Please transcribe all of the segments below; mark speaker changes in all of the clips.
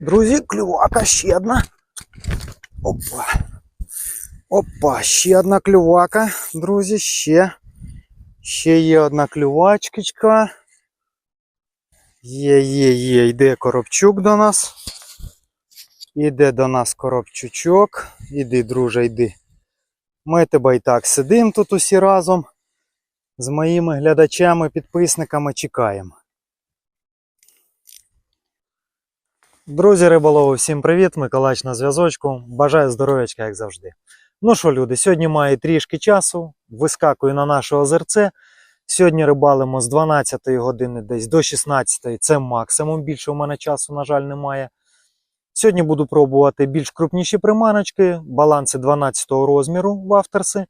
Speaker 1: Друзі, клювака ще одна. Опа. Опа, ще одна клювака, друзі, ще. Ще є одна клювачкочка. Є, є, є, йде коробчук до нас. Іде до нас коробчучок. Іди, друже, йди. Ми тебе і так сидимо тут усі разом. З моїми глядачами, підписниками чекаємо. Друзі риболови, всім привіт! Миколач на зв'язочку. Бажаю здоров'ячка, як завжди. Ну що, люди, сьогодні маю трішки часу, вискакую на наше озерце. Сьогодні рибалимо з 12 години десь до 16 це максимум. Більше у мене часу, на жаль, немає. Сьогодні буду пробувати більш крупніші приманочки, баланси 12 розміру вафтерси,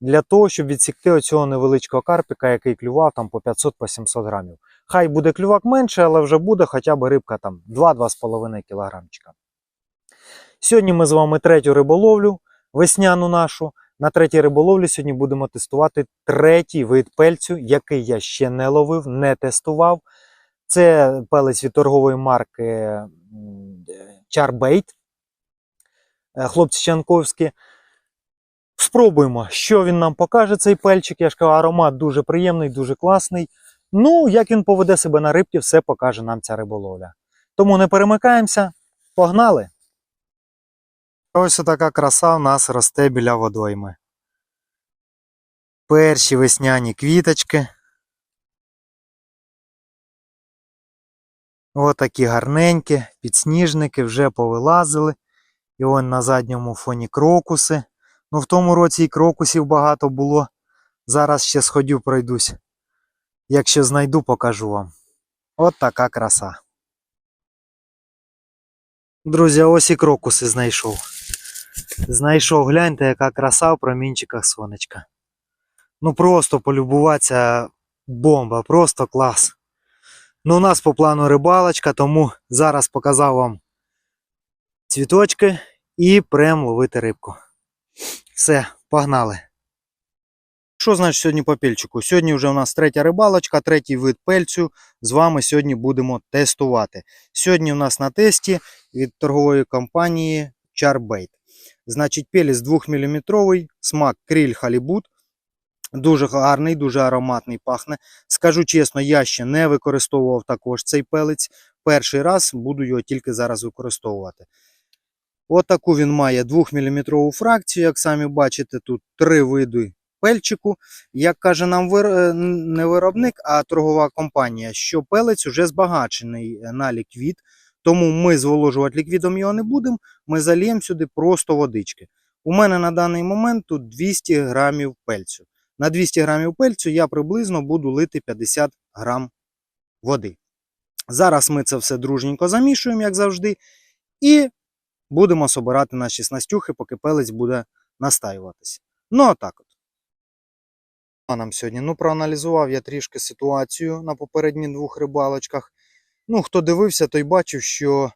Speaker 1: для того, щоб відсікти оцього невеличкого карпіка, який клював там по 500-700 грамів. Хай буде клювак менше, але вже буде хоча б рибка там 2-2,5 кілограмчика. Сьогодні ми з вами третю риболовлю, весняну нашу. На третій риболовлі сьогодні будемо тестувати третій вид пельцю, який я ще не ловив, не тестував. Це пелець від торгової марки. Е, Хлопці Чанковські. Спробуємо, що він нам покаже, цей пельчик. Я ж кажу, аромат дуже приємний, дуже класний. Ну, як він поведе себе на рибці, все покаже нам ця риболовля. Тому не перемикаємося, погнали! Ось така краса в нас росте біля водойми. Перші весняні квіточки. Отакі гарненькі, підсніжники вже повилазили. І он на задньому фоні крокуси. Ну, в тому році і крокусів багато було. Зараз ще сходю, пройдусь. Якщо знайду, покажу вам. От така краса. Друзі, ось і крокуси знайшов. Знайшов, гляньте, яка краса в промінчиках сонечка. Ну просто полюбуватися бомба, просто клас. Ну, у нас по плану рибалочка, тому зараз показав вам цвіточки і прям ловити рибку. Все, погнали. Що значить сьогодні по пельчику? Сьогодні вже у нас третя рибалочка, третій вид пельцю. З вами сьогодні будемо тестувати. Сьогодні у нас на тесті від торгової компанії Charbait. Значить, пелець 2-мм, смак криль халібут. Дуже гарний, дуже ароматний пахне. Скажу чесно, я ще не використовував також цей пелець. Перший раз буду його тільки зараз використовувати. От він має 2-мм фракцію, як самі бачите, тут три види пельчику. Як каже нам вир... е, не виробник, а торгова компанія, що пелець вже збагачений на ліквід, тому ми зволожувати ліквідом його не будемо, ми заліємо сюди просто водички. У мене на даний момент тут 200 грамів пельцю. На 200 грамів пельцю я приблизно буду лити 50 грам води. Зараз ми це все дружненько замішуємо, як завжди, і будемо собирати наші снастюхи, поки пелець буде настаюватися. Ну, отак от. Нам сьогодні. Ну, проаналізував я трішки ситуацію на попередніх двох рибалочках. Ну, хто дивився, той бачив, що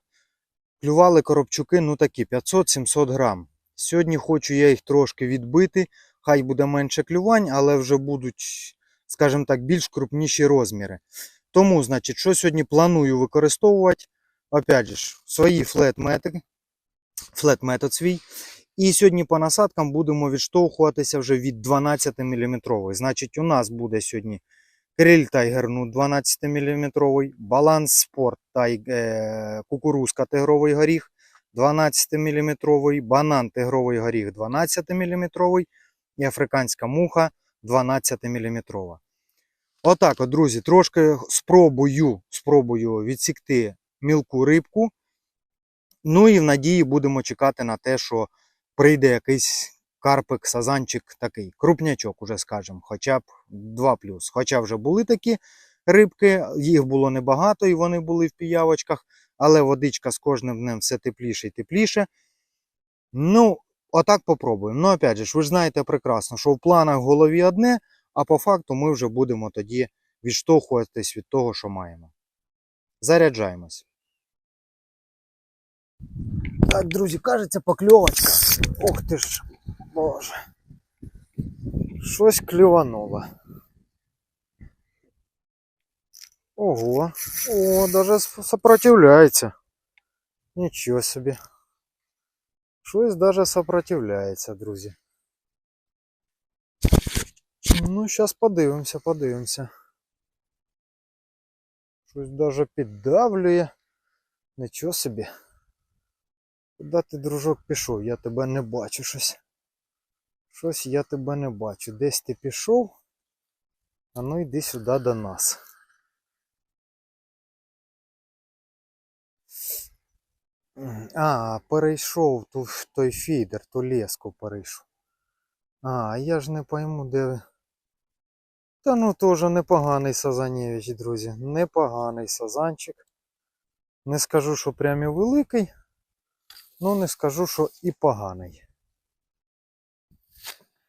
Speaker 1: клювали коробчуки, ну такі 500-700 грам. Сьогодні хочу я їх трошки відбити. Хай буде менше клювань, але вже будуть, скажімо так, більш крупніші розміри. Тому, значить, що сьогодні планую використовувати? Опять же, свої флет-мети, флет-метод свій. І сьогодні по насадкам будемо відштовхуватися вже від 12 мм. Значить, у нас буде сьогодні криль ну 12 мм, баланс спорт тай, е, кукурузка тигровий горіх 12 мм, банан тигровий горіх 12 мм і африканська муха 12 мм. Отак, от, друзі, трошки спробую, спробую відсікти мілку рибку. Ну і в надії будемо чекати на те, що прийде якийсь карпик, сазанчик такий, крупнячок, уже скажемо, хоча б 2 Хоча вже були такі рибки, їх було небагато і вони були в піявочках, але водичка з кожним днем все тепліше і тепліше. Ну, отак попробуємо. Ну, опять же, ви ж знаєте прекрасно, що в планах в голові одне, а по факту ми вже будемо тоді відштовхуватись від того, що маємо. Заряджаємось. Так, друзі, кажеться, покльовочка. Ох ти ж, боже. Щось клювануло. Ого, о, даже с- сопротивляється. Нічого собі. Щось даже сопротивляється, друзі. Ну, зараз подивимося, подивимося. Щось даже піддавлює. Нічого собі. Куди ти, дружок, пішов? Я тебе не бачу щось. Щось я тебе не бачу. Десь ти пішов. А ну йди сюди до нас. А, перейшов ту, той фідер, ту леску перейшов. А, я ж не пойму, де. Та ну теж непоганий Сазанєвич, друзі. Непоганий сазанчик. Не скажу, що прям і великий, ну не скажу, що і поганий.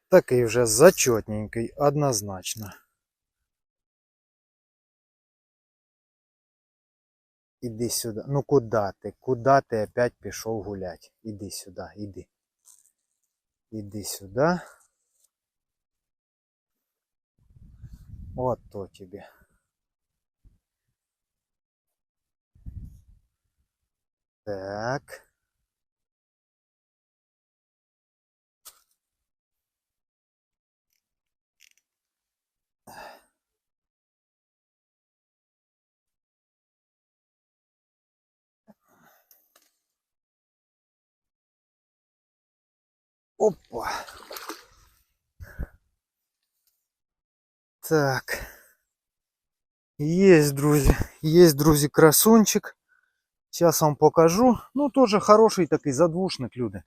Speaker 1: Такий вже зачетненький, однозначно. Іди сюди. Ну куди ти? Куди ти опять пішов гулять? Іди сюди, іди. Іди сюди. От то тобі. Так. Опа. Так. Есть, друзі. Есть, друзі, красунчик. Сейчас вам покажу. Ну, тоже хороший такий задвушник, люди.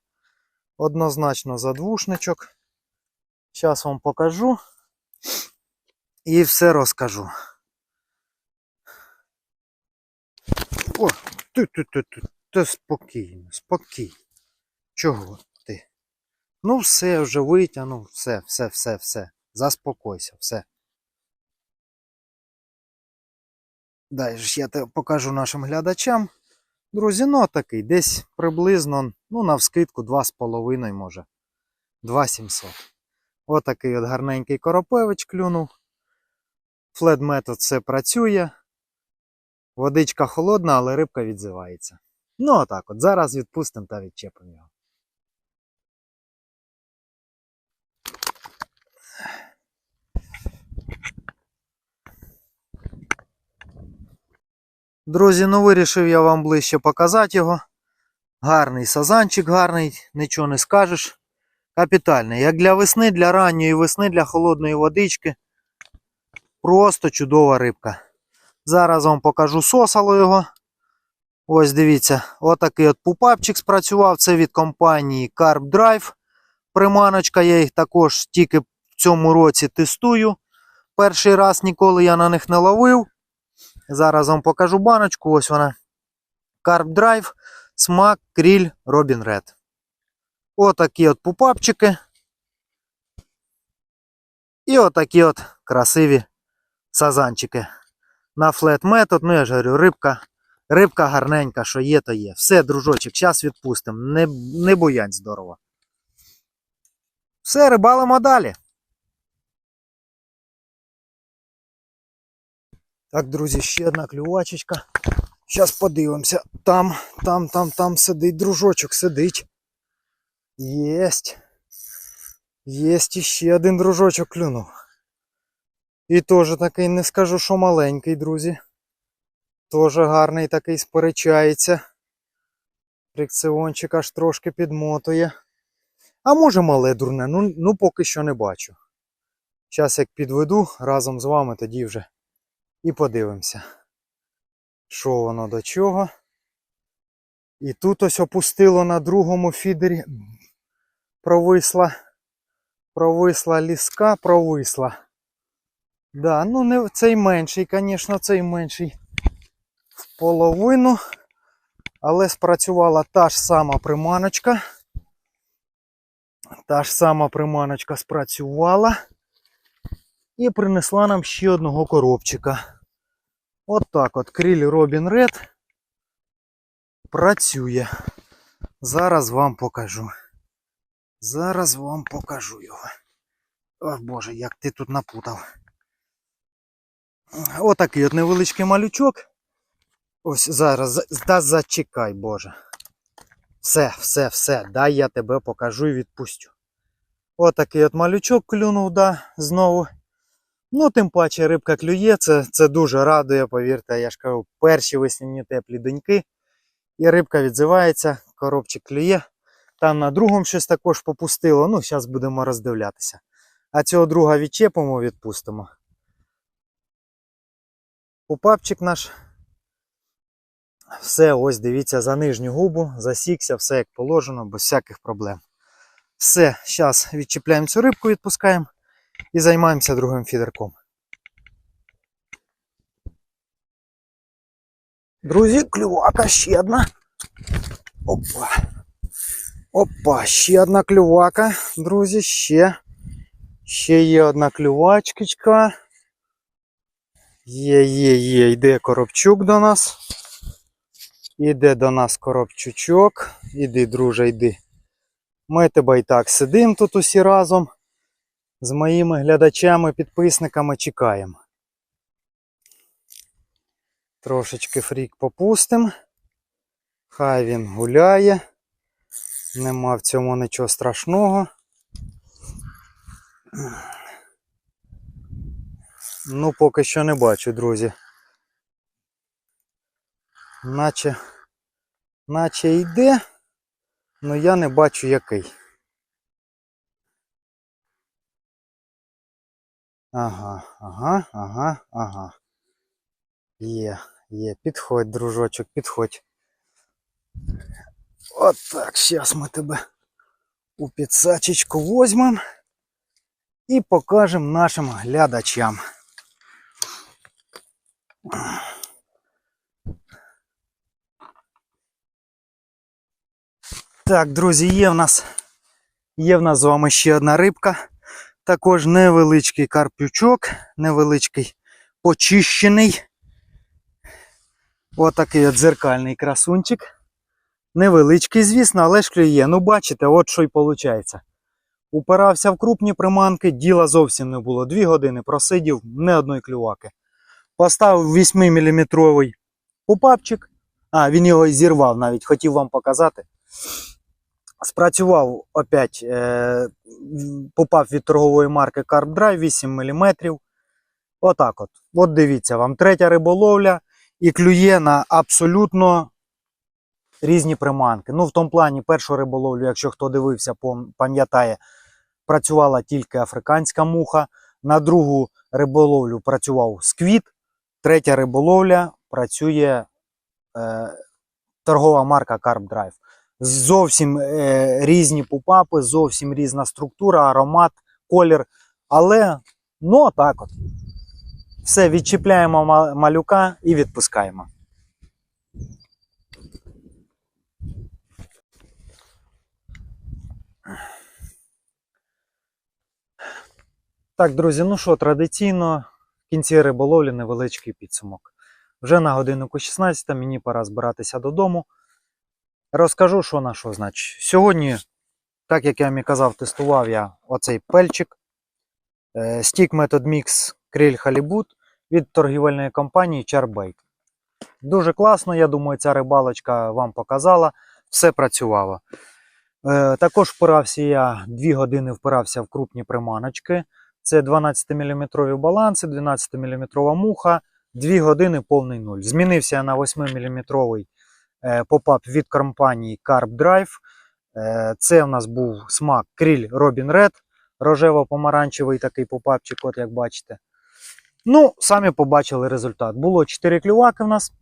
Speaker 1: Однозначно задвушничок. Сейчас вам покажу. І все розкажу. О, ти, ти, ти, ти, та спокійно, спокійно. Чого ти? Ну, все, вже витягнув, все, все, все, все. Заспокойся, все. Далі ж я покажу нашим глядачам. Друзі, ну такий, десь приблизно, ну, навскидку 2,5 може. 2,700. Отакий от гарненький коропевич клюнув. Флет метод все працює. Водичка холодна, але рибка відзивається. Ну, отак от. Зараз відпустимо та відчепимо його. Друзі, ну вирішив я вам ближче показати його. Гарний сазанчик, гарний, нічого не скажеш. Капітальний. Як для весни, для ранньої весни, для холодної водички. Просто чудова рибка. Зараз вам покажу сосало його. Ось дивіться, отакий от пупапчик спрацював. Це від компанії Carp Drive. Приманочка, я їх також тільки в цьому році тестую. Перший раз ніколи я на них не ловив. Зараз вам покажу баночку. Ось вона. Carp Drive, смак, кріль, Robin Red. Отакі от пупапчики. І отакі от красиві сазанчики. На флет метод, ну я ж говорю, рибка, рибка гарненька, що є, то є. Все, дружочок, час відпустимо. Не, не боянь здорово. Все, рибалимо далі. Так, друзі, ще одна клювачечка. Зараз подивимося. Там, там, там, там сидить дружочок, сидить. Єсть. Єсть іще один дружочок клюнув. І теж такий, не скажу, що маленький, друзі. Теж гарний такий сперечається. Фрикціончик аж трошки підмотує. А може мале дурне, ну, ну поки що не бачу. Зараз як підведу разом з вами, тоді вже і подивимося, що воно до чого. І тут ось опустило на другому фідері. Провисла. Провисла ліска, провисла. Да, ну не цей менший, звісно, цей менший в половину. Але спрацювала та ж сама приманочка. Та ж сама приманочка спрацювала. І принесла нам ще одного коробчика. От так от кріль Робін Ред працює. Зараз вам покажу. Зараз вам покажу його. Ох боже, як ти тут напутав. Отакий от невеличкий малючок. Ось зараз, та зачекай, боже. Все, все, все, дай я тебе покажу і відпустю. Отакий от малючок клюнув, да, знову. Ну, тим паче рибка клює, це, це дуже радує, повірте, я ж кажу, перші весняні теплі доньки. І рибка відзивається, коробчик клює. Там на другому щось також попустило. Ну, зараз будемо роздивлятися. А цього друга відчепимо, відпустимо. Пупапчик наш. Все, ось дивіться, за нижню губу, засікся, все як положено, без всяких проблем. Все, зараз відчіпляємо цю рибку, відпускаємо і займаємося другим фідерком. Друзі, клювака ще одна. Опа. Опа, ще одна клювака, друзі, ще. Ще є одна клювачкичка. Є, є, є, йде коробчук до нас. Іде до нас коробчучок. Іди, друже, йди. Ми тебе і так сидимо тут усі разом. З моїми глядачами, підписниками чекаємо. Трошечки фрік попустимо. Хай він гуляє. Нема в цьому нічого страшного. Ну, поки що не бачу, друзі. Наче, наче йде, але я не бачу який. Ага, ага, ага, ага. Є, є. Підходь, дружочок, підходь. От так, зараз ми тебе у підсачечку возьмемо і покажемо нашим глядачам. Так, друзі, є в нас є в нас з вами ще одна рибка. Також невеличкий карпючок, невеличкий почищений. Отакий от дзеркальний красунчик. Невеличкий, звісно, але ж клює. Ну, бачите, от що й виходить. Упирався в крупні приманки, діла зовсім не було. Дві години просидів, не одної клюваки. Поставив 8-мм пупапчик. А, він його зірвав навіть, хотів вам показати. Спрацював опять е, попав від торгової марки Carp Drive 8 мм. Отак от. От дивіться, вам третя риболовля і клює на абсолютно різні приманки. Ну, в тому плані, першу риболовлю, якщо хто дивився, пам'ятає, працювала тільки африканська муха. На другу риболовлю працював сквіт. Третя риболовля працює е, торгова марка Carp Drive. Зовсім е, різні пупапи, зовсім різна структура, аромат, колір. Але, ну, отак от. Все, відчіпляємо малюка і відпускаємо. Так, друзі, ну що, традиційно в кінці риболовлі невеличкий підсумок. Вже на годиннику 16 мені пора збиратися додому. Розкажу, що на що значить. Сьогодні, так як я вам і казав, тестував я оцей пельчик. Е, Stick Method Mix Криль Халібут від торгівельної компанії Charbait. Дуже класно, я думаю, ця рибалочка вам показала. Все працювало. Е, Також впирався я 2 години впирався в крупні приманочки. Це 12-мм баланси, 12-мм муха, 2 години повний нуль. Змінився я на 8-мм попап від компанії Carp Drive. Е, Це у нас був смак Кріль Robin Red, рожево-помаранчевий такий попапчик, от як бачите. Ну, самі побачили результат. Було 4 клюваки в нас.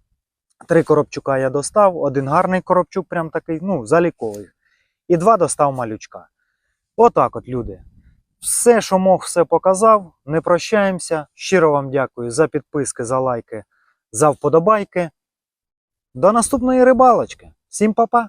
Speaker 1: Три коробчука я достав, один гарний коробчук, прям такий, ну, заліковий. І два достав малючка. Отак от, люди. Все, що мог, все показав. Не прощаємося. Щиро вам дякую за підписки, за лайки, за вподобайки. До наступної рибалочки. Всім па-па!